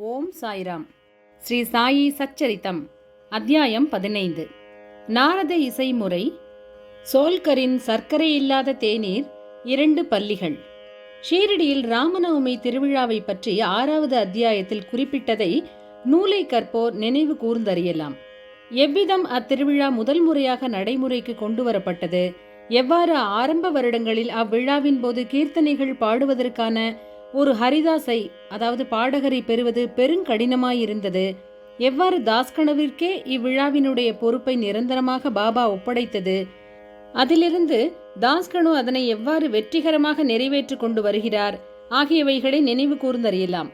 ஓம் சாய்ராம். ஸ்ரீ சாயி சச்சரித்தம். அத்தியாயம் பதினைந்து. நாரத இசைமுறை சோல்கரின் சர்க்கரை இல்லாத தேநீர் இரண்டு பள்ளிகள். ஷீரடியில் ராமநவமி திருவிழாவை பற்றி ஆறாவது அத்தியாயத்தில் குறிப்பிட்டதை நூலை கற்போர் நினைவு கூர்ந்தறியலாம். எவ்விதம் அத்திருவிழா முதல் முறையாக நடைமுறைக்கு கொண்டு வரப்பட்டது எவ்வாறு ஆரம்ப வருடங்களில் அவ்விழாவின் போது கீர்த்தனைகள் பாடுவதற்கான ஒரு ஹரிதாஸை அதாவது பாடகரை பெறுவது பெருங்கடினமாயிருந்தது. எவ்வாறு தாஸ்கனவிற்கே இவ்விழாவினுடைய பொறுப்பை நிரந்தரமாக பாபா ஒப்படைத்தது? அதிலிருந்து தாஸ்கனு அதனை எவ்வாறு வெற்றிகரமாக நிறைவேற்றி கொண்டு வருகிறார்? ஆகியவைகளை நினைவு கூர்ந்தறியலாம்.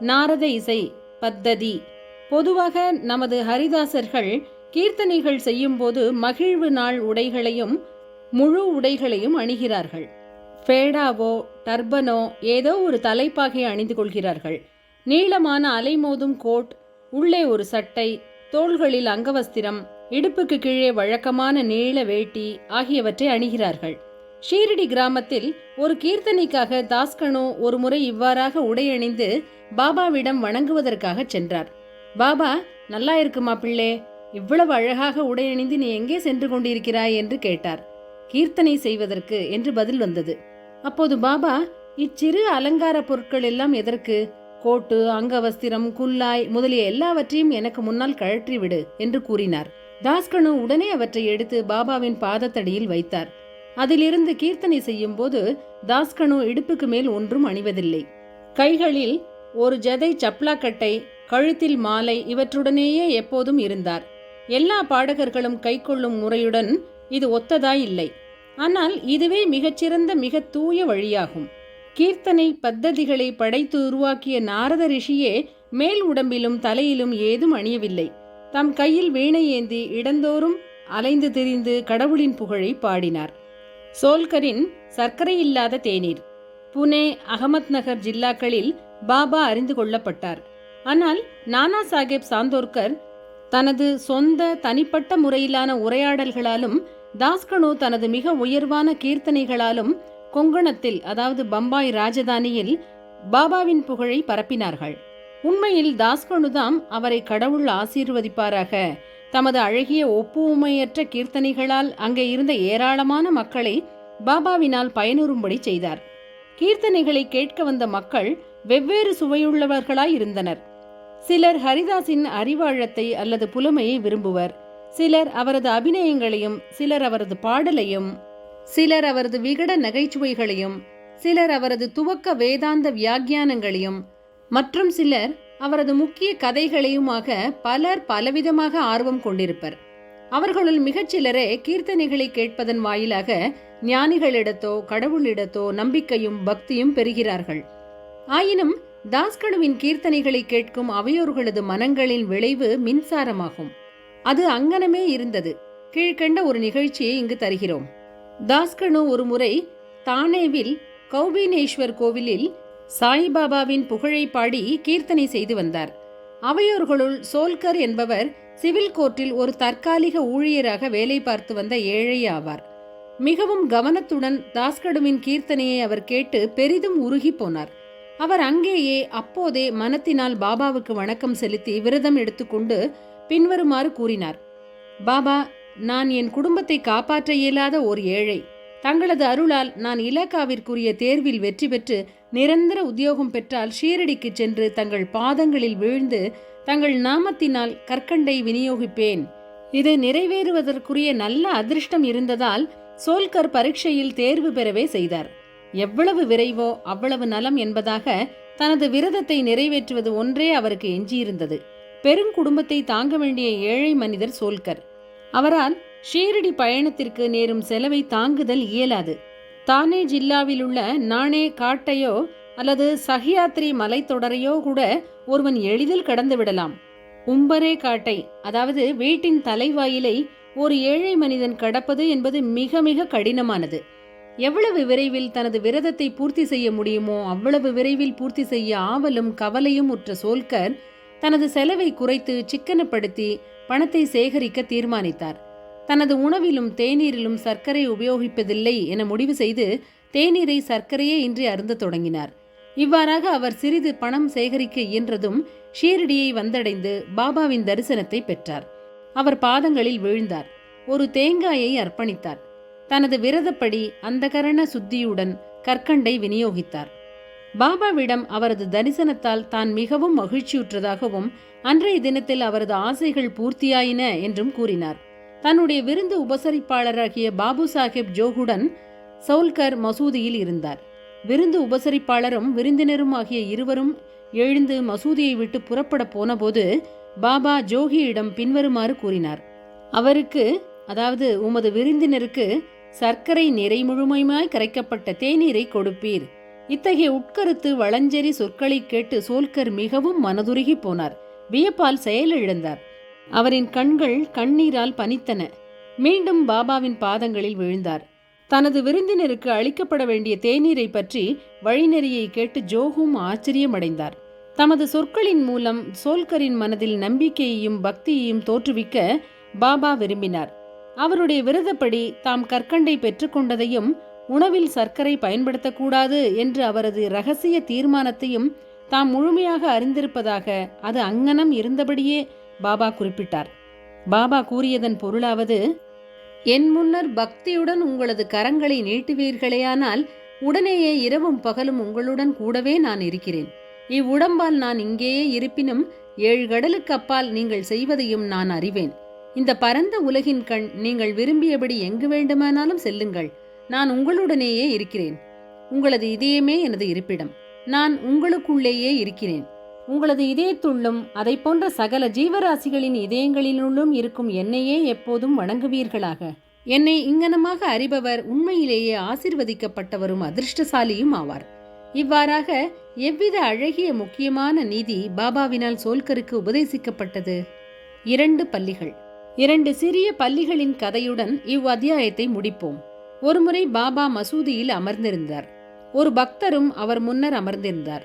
நாரத இசை பத்ததி. பொதுவாக நமது ஹரிதாசர்கள் கீர்த்தனைகள் செய்யும்போது மகிழ்வு நாள் உடைகளையும் முழு உடைகளையும் அணிகிறார்கள். ஃபேடாவோ டர்பனோ ஏதோ ஒரு தலைப்பாகை அணிந்து கொள்கிறார்கள். நீளமான அலைமோதும் கோட் உள்ளே ஒரு சட்டை தோள்களில் அங்கவஸ்திரம் இடுப்புக்கு கீழே வழக்கமான நீள வேட்டி ஆகியவற்றை அணிகிறார்கள். ஷீரடி கிராமத்தில் ஒரு கீர்த்தனைக்காக தாஸ்கனோ ஒரு முறை இவ்வாறாக உடையணிந்து பாபாவிடம் வணங்குவதற்காக சென்றார். பாபா நல்லா இருக்குமா பிள்ளே? இவ்வளவு அழகாக உடையணிந்து நீ எங்கே சென்று கொண்டிருக்கிறாய்? என்று கேட்டார். கீர்த்தனை செய்வதற்கு என்று பதில் வந்தது. அப்போது பாபா இச்சிறு அலங்கார பொருட்கள் எல்லாம் எதற்கு? கோட்டு அங்கவஸ்திரம் குல்லாய் முதலிய எல்லாவற்றையும் எனக்கு முன்னால் கழற்றி விடு என்று கூறினார். தாஸ்கனு உடனே அவற்றை எடுத்து பாபாவின் பாதத்தடியில் வைத்தார். அதிலிருந்து கீர்த்தனை செய்யும் போது தாஸ்கனு இடுப்புக்கு மேல் ஒன்றும் அணிவதில்லை. கைகளில் ஒரு ஜதை சப்லாக்கட்டை கழுத்தில் மாலை இவற்றுடனேயே எப்போதும் இருந்தார். எல்லா பாடகர்களும் கைக்கொள்ளும் முறையுடன் இது ஒத்ததாய் இல்லை ஆனால் இதுவே மிகச்சிறந்த மிக தூய வழியாகும். கீர்த்தனை பத்ததிகளை படைத்து உருவாக்கிய நாரத ரிஷியே மேல் உடம்பிலும் தலையிலும் ஏதும் அணியவில்லை. தம் கையில் வீணை ஏந்தி இடந்தோறும் அலைந்து திரிந்து கடவுளின் புகழை பாடினார். சோல்கரின் சர்க்கரை இல்லாத தேநீர். புனே அகமத் நகர் ஜில்லாக்களில் பாபா அறிந்து கொள்ளப்பட்டார். ஆனால் நானா சாஹேப் சாந்தோர்கர் தனது சொந்த தனிப்பட்ட முறையிலான உரையாடல்களாலும் தாஸ்கனு தனது மிக உயர்வான கீர்த்தனைகளாலும் கொங்கணத்தில் அதாவது பம்பாய் ராஜதானியில் பாபாவின் புகழை பரப்பினார்கள். உண்மையில் தாஸ்கனுதாம் அவரை கடவுள் ஆசீர்வதிப்பாராக. தமது அழகிய ஒப்புமையற்ற கீர்த்தனைகளால் அங்கே இருந்த ஏராளமான மக்களை பாபாவினால் பயனுறும்படி செய்தார். கீர்த்தனைகளை கேட்க வந்த மக்கள் வெவ்வேறு சுவையுள்ளவர்களாய் இருந்தனர் சிலர் ஹரிதாஸின் அறிவாழத்தை அல்லது புலமையை விரும்புவர். சிலர் அவரது அபிநயங்களையும் சிலர் அவரது பாடலையும் சிலர் அவரது விகட நகைச்சுவைகளையும் சிலர் அவரது துவக்க வேதாந்த வியாக்கியானங்களையும் மற்றும் சிலர் அவரது முக்கிய கதைகளையுமாக பலர் பலவிதமாக ஆர்வம் கொண்டிருப்பர். அவர்களுள் மிகச்சிலரே கீர்த்தனைகளை கேட்பதன் வாயிலாக ஞானிகளிடத்தோ கடவுளிடத்தோ நம்பிக்கையும் பக்தியும் பெறுகிறார்கள். ஆயினும் தாஸ்கனுவின் கீர்த்தனைகளை கேட்கும் அவையோர்களது மனங்களின் விளைவு மின்சாரமாகும். அது அங்கனமே இருந்தது. கீழ்கண்ட ஒரு நிகழ்ச்சியை இங்கு தருகிறோம். தாஸ்கனு ஒரு முறை தானேவில் கௌபீனேஸ்வர் கோவிலில் சாய்பாபாவின் புகழை பாடி கீர்த்தனை செய்து வந்தார். அவையோர்களுள் சோல்கர் என்பவர் சிவில் கோர்ட்டில் ஒரு தற்காலிக ஊழியராக வேலை பார்த்து வந்த ஏழை ஆவார். மிகவும் கவனத்துடன் தாஸ்கடுவின் கீர்த்தனையை அவர் கேட்டு பெரிதும் உருகி போனார். அவர் அங்கேயே அப்போதே மனத்தினால் பாபாவுக்கு வணக்கம் செலுத்தி விரதம் எடுத்துக்கொண்டு பின்வருமாறு கூறினார் பாபா நான் என் குடும்பத்தை காப்பாற்ற இயலாத ஓர் ஏழை. தங்களது அருளால் நான் இலக்காவிற்குரிய தேர்வில் வெற்றி பெற்று நிரந்தர உத்தியோகம் பெற்றால் ஷீரடிக்கு சென்று தங்கள் பாதங்களில் விழுந்து தங்கள் நாமத்தினால் கற்கண்டை விநியோகிப்பேன். இது நிறைவேறுவதற்குரிய நல்ல அதிர்ஷ்டம் இருந்ததால் சோல்கர் பரீட்சையில் தேர்வு பெறவே செய்தார். எவ்வளவு விரைவோ அவ்வளவு நலம் என்பதாக தனது விரதத்தை நிறைவேற்றுவது ஒன்றே அவருக்கு எஞ்சியிருந்தது. பெருங்குடும்பத்தை தாங்க வேண்டிய ஏழை மனிதர் சோல்கர். அவரால் ஷீரடி பயணத்திற்கு நேரும் செலவை தாங்குதல் இயலாது. தானே ஜில்லாவில் உள்ள நானே காட்டையோ அல்லது சஹியாத்ரி மலைத்தொடரையோ கூட ஒருவன் எளிதில் கடந்து விடலாம். உம்பரே காட்டை அதாவது வீட்டின் தலைவாயிலை ஒரு ஏழை மனிதன் கடப்பது என்பது மிக மிக கடினமானது. எவ்வளவு விரைவில் தனது விரதத்தை பூர்த்தி செய்ய முடியுமோ அவ்வளவு விரைவில் பூர்த்தி செய்ய ஆவலும் கவலையும் உற்ற சோல்கர் தனது செலவை குறைத்து சிக்கனப்படுத்தி பணத்தை சேகரிக்க தீர்மானித்தார். தனது உணவிலும் தேநீரிலும் சர்க்கரை உபயோகிப்பதில்லை என முடிவு செய்து தேநீரை சர்க்கரையே இன்றி அருந்த தொடங்கினார். இவ்வாறாக அவர் சிறிது பணம் சேகரிக்க இயன்றதும் ஷீரடியை வந்தடைந்து பாபாவின் தரிசனத்தை பெற்றார். அவர் பாதங்களில் வீழ்ந்தார். ஒரு தேங்காயை அர்ப்பணித்தார். தனது விரதப்படி அந்தகரண சுத்தியுடன் கற்கண்டை விநியோகித்தார். பாபாவிடம் அவரது தரிசனத்தால் தான் மிகவும் மகிழ்ச்சியுற்றதாகவும் அன்றைய தினத்தில் அவரது ஆசைகள் பூர்த்தியாயின என்றும் கூறினார். தன்னுடைய விருந்து உபசரிப்பாளராகிய பாபு சாஹிப் ஜோகுடன் சவுல்கர் மசூதியில் இருந்தார். விருந்து உபசரிப்பாளரும் விருந்தினரும் ஆகிய இருவரும் எழுந்து மசூதியை விட்டு புறப்பட போனபோது பாபா ஜோகியிடம் பின்வருமாறு கூறினார். அவருக்கு அதாவது உமது விருந்தினருக்கு சர்க்கரை நிறை முழுமையுமாய் கரைக்கப்பட்ட தேநீரை கொடுப்பீர். இத்தகைய உட்கருத்து வளஞ்செறி சொற்களை கேட்டு சோல்கர் மிகவும் மனதுருகி போனார். வியப்பால் செயலிழந்தார். அவரின் கண்கள் கண்ணீரால் பனித்தன. மீண்டும் பாபாவின் பாதங்களில் விழுந்தார். தனது விருந்தினருக்கு அளிக்கப்பட வேண்டிய தேநீரை பற்றி வழிநெறியை கேட்டு ஜோகும் ஆச்சரியமடைந்தார். தமது சொற்களின் மூலம் சோல்கரின் மனதில் நம்பிக்கையையும் பக்தியையும் தோற்றுவிக்க பாபா விரும்பினார். அவருடைய விரதப்படி தாம் கற்கண்டை பெற்றுக்கொண்டதையும் உணவில் சர்க்கரை பயன்படுத்தக்கூடாது என்று அவரது ரகசிய தீர்மானத்தையும் தாம் முழுமையாக அறிந்திருப்பதாக அது அங்கனம் இருந்தபடியே பாபா குறிப்பிட்டார். பாபா கூறியதன் பொருளாவது என் முன்னர் பக்தியுடன் உங்களது கரங்களை நீட்டுவீர்களேயானால் உடனேயே இரவும் பகலும் உங்களுடன் கூடவே நான் இருக்கிறேன். இவ்வுடம்பால் நான் இங்கேயே இருப்பினும் ஏழு கடலுக்கு அப்பால் நீங்கள் செய்வதையும் நான் அறிவேன். இந்த பரந்த உலகின் கண் நீங்கள் விரும்பியபடி எங்கு வேண்டுமானாலும் செல்லுங்கள். நான் உங்களுடனேயே இருக்கிறேன். உங்களது இதயமே எனது இருப்பிடம். நான் உங்களுக்குள்ளேயே இருக்கிறேன். உங்களது இதயத்துள்ளும் அதை போன்ற சகல ஜீவராசிகளின் இதயங்களிலுள்ளும் இருக்கும் என்னையே எப்போதும் வணங்குவீர்களாக. என்னை இங்கனமாக அறிபவர் உண்மையிலேயே ஆசிர்வதிக்கப்பட்டவரும் அதிர்ஷ்டசாலியும் ஆவார். இவ்வாறாக எவ்வித அழகிய முக்கியமான நீதி பாபாவினால் சோல்கருக்கு உபதேசிக்கப்பட்டது? இரண்டு பள்ளிகள். இரண்டு சிறிய பள்ளிகளின் கதையுடன் இவ் அத்தியாயத்தை முடிப்போம். ஒருமுறை பாபா மசூதியில் அமர்ந்திருந்தார். ஒரு பக்தரும் அவர் முன்னர் அமர்ந்திருந்தார்.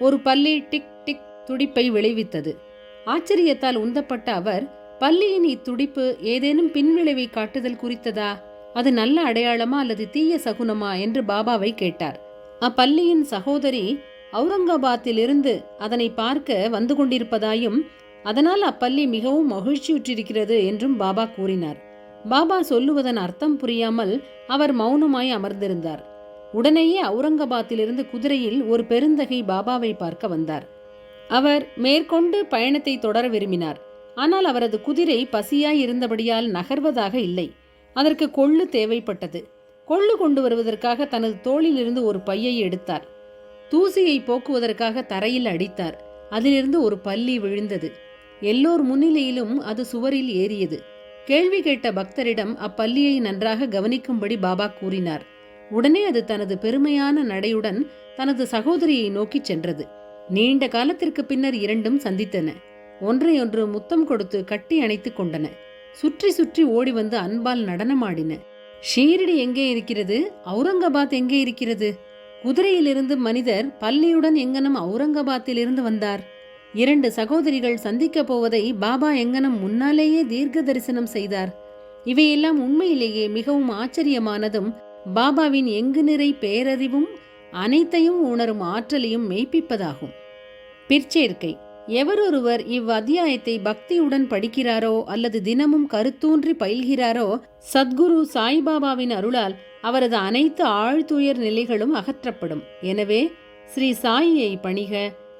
ஒரு பள்ளி டிக் டிக் துடிப்பை விளைவித்தது. ஆச்சரியத்தால் உந்தப்பட்ட அவர் பள்ளியின் இத்துடிப்பு ஏதேனும் பின்விளைவை காட்டுதல் குறித்ததா? அது நல்ல அடையாளமா அல்லது தீய சகுனமா? என்று பாபாவை கேட்டார். அப்பள்ளியின் சகோதரி அவுரங்காபாத்திலிருந்து அதனை பார்க்க வந்து கொண்டிருப்பதாயும் அதனால் அப்பள்ளி மிகவும் மகிழ்ச்சியுற்றிருக்கிறது என்றும் பாபா கூறினார். பாபா சொல்லுவதன் அர்த்தம் புரியாமல் அவர் மௌனமாய் அமர்ந்திருந்தார். உடனேயே அவுரங்காபாத்திலிருந்து குதிரையில் ஒரு பெருந்தகை பாபாவை பார்க்க வந்தார். அவர் மேற்கொண்டு பயணத்தை தொடர விரும்பினார். ஆனால் அவரது குதிரை பசியாய் இருந்தபடியால் நகர்வதாக இல்லை. அதற்கு கொள்ளு தேவைப்பட்டது. கொள்ளு கொண்டு வருவதற்காக தனது தோளிலிருந்து ஒரு பையை எடுத்தார். தூசியை போக்குவதற்காக தரையில் அடித்தார். அதிலிருந்து ஒரு பல்லி விழுந்தது. எல்லோர் முன்னிலையிலும் அது சுவரில் ஏறியது. கேள்வி கேட்ட பக்தரிடம் அப்பள்ளியை நன்றாக கவனிக்கும்படி பாபா கூறினார். உடனே அது தனது பெருமையான நடையுடன் தனது சகோதரியை நோக்கிச் சென்றது. நீண்ட காலத்திற்கு பின்னர் இரண்டும் சந்தித்தன. ஒன்றையொன்று முத்தம் கொடுத்து கட்டி அணைத்துக் கொண்டன. சுற்றி சுற்றி ஓடி வந்து அன்பால் நடனமாடின. ஷீரடி எங்கே இருக்கிறது? அவுரங்காபாத் எங்கே இருக்கிறது? குதிரையிலிருந்து மனிதர் பள்ளியுடன் எங்கனம் அவுரங்காபாத்திலிருந்து வந்தார்? இரண்டு சகோதரிகள் சந்திக்கப் போவதை பாபா எங்கனம் முன்னாலேயே தீர்க்க தரிசனம் செய்தார். இவையெல்லாம் உண்மையிலேயே மிகவும் ஆச்சரியமானதும் பாபாவின் எங்கு நிறை பேரறிவும் அனைத்தையும் உணரும் ஆற்றலையும் மெய்ப்பிப்பதாகும். பிற்சேர்க்கை எவரொருவர் இவ் அத்தியாயத்தை பக்தியுடன் படிக்கிறாரோ அல்லது தினமும் கருத்தூன்றி பயில்கிறாரோ சத்குரு சாய்பாபாவின் அருளால் அவரது அனைத்து ஆழ்துயர் நிலைகளும் அகற்றப்படும். எனவே ஸ்ரீ சாயியை பணிக